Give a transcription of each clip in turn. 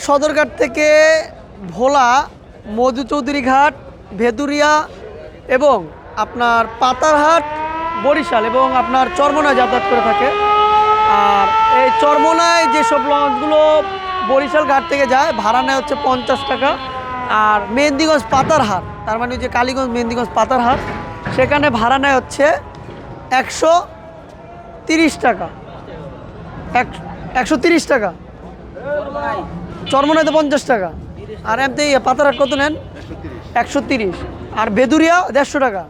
সদরঘাট থেকে ভোলা, মধু চৌধুরী ঘাট, ভেদুরিয়া এবং আপনার পাতারহাট, বরিশাল এবং আপনার চরমনায় যাতায়াত করে থাকে। আর এই চরমনায় যেসব লঞ্চগুলো বরিশাল ঘাট থেকে যায়, ভাড়া নেয় হচ্ছে পঞ্চাশ টাকা। আর মেহেন্দিগঞ্জ পাতারহাট, তার মানে যে কালীগঞ্জ, মেহেন্দিগঞ্জ পাতারহাট, সেখানে ভাড়া নেয় হচ্ছে একশো তিরিশ টাকা। এক, একশো তিরিশ টাকা। চরমনাইতে পঞ্চাশ টাকা। আর এমনি পাতারহাট কত নেন? একশো তিরিশ। আর বেদুরিয়া দেড়শো টাকা।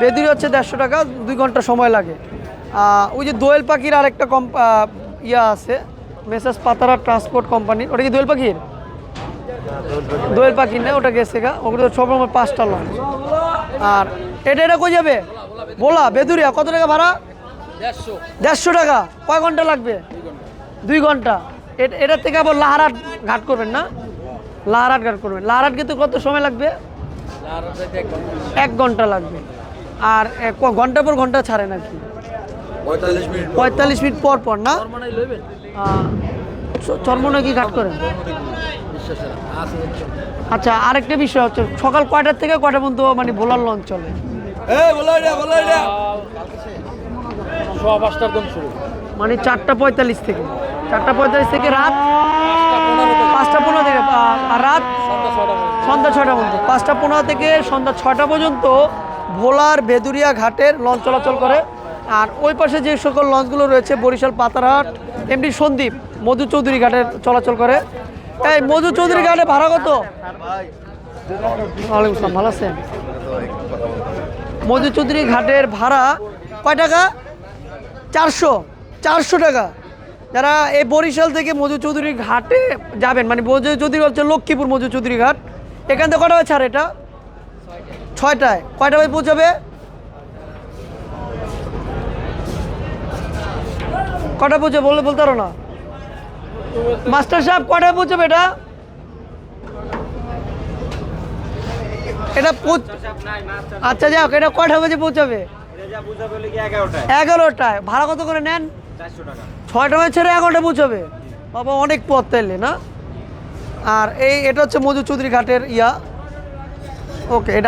বেদুরিয়া হচ্ছে দেড়শো টাকা দুই ঘণ্টা সময় লাগে। ওই যে দোয়েল পাখির আর একটা কম ইয়া আছে মেসাজ পাতারা ট্রান্সপোর্ট কোম্পানি। ওটা কি দোয়েল পাখির? দোয়েল পাখির না ওটা গেছে গা। ওগুলো সব রকমের পাঁচটা লঞ্চ আর এটা এটা কই যাবে? বলা বেদুরিয়া। কত টাকা ভাড়া? দেড়শো। টাকা। কয় ঘণ্টা লাগবে? দুই ঘণ্টা। এ- এটার থেকে আবার লাহারাট ঘাট করবেন না? লাহারাট ঘাট করবেন। লাহারাট কিন্তু কত সময় লাগবে? এক ঘণ্টা লাগবে। আর ঘণ্টা পর ঘণ্টা ছাড়ে নাকি? পঁয়তাল্লিশ মিনিট পঁয়তাল্লিশ মিনিট পর পর না? চর্মনা কি ঘাট করেন? আচ্ছা আরেকটা বিষয় হচ্ছে সকাল কয়টার থেকে কয়টা পর্যন্ত মানে বোলার লঞ্চ চলে? এটা এটা মানে চারটা পঁয়তাল্লিশ থেকে। চারটা পঁয়তাল্লিশ থেকে রাত পাঁচটা পনেরো থেকে আর রাত সন্ধ্যা ছটা পর্যন্ত। পাঁচটা পনেরো থেকে সন্ধ্যা ছটা পর্যন্ত ভোলার বেদুরিয়া ঘাটের লঞ্চ চলাচল করে। আর ওই পাশে যে সকল লঞ্চগুলো রয়েছে, বরিশাল, পাতারহাট এমনি সন্দীপ, মধু চৌধুরী ঘাটের চলাচল করে। এই মধু চৌধুরী ঘাটে ভাড়া কত? ওয়ালাইকুম আসসালাম, ভালো আছেন? মধু চৌধুরী ঘাটের ভাড়া কয় টাকা? চারশো চারশো টাকা। যারা এই বরিশাল থেকে মধু চৌধুরী ঘাটে যাবেন মানে মধু চৌধুরী হচ্ছে লক্ষ্মীপুর মধু চৌধুরী ঘাট এখান থেকে কটা ছাড় এটা? ছয়টায়। কয়টা বাজে পৌঁছাবে? কটা পৌঁছে বললে বলতে পারো না? মাস্টার সাহেব কটায় পৌঁছাবে এটা? এটা আচ্ছা যাক এটা কটা বাজে পৌঁছাবে? এগারোটায়। ভাড়া কত করে নেন? ছয়টা বাজে ছেড়ে এগারোটা পৌঁছাবে। বাবা, অনেক পথ তাইলে, না? আর এই, এটা হচ্ছে মজু চৌধুরী ঘাটের ইয়া। ওকে, এটা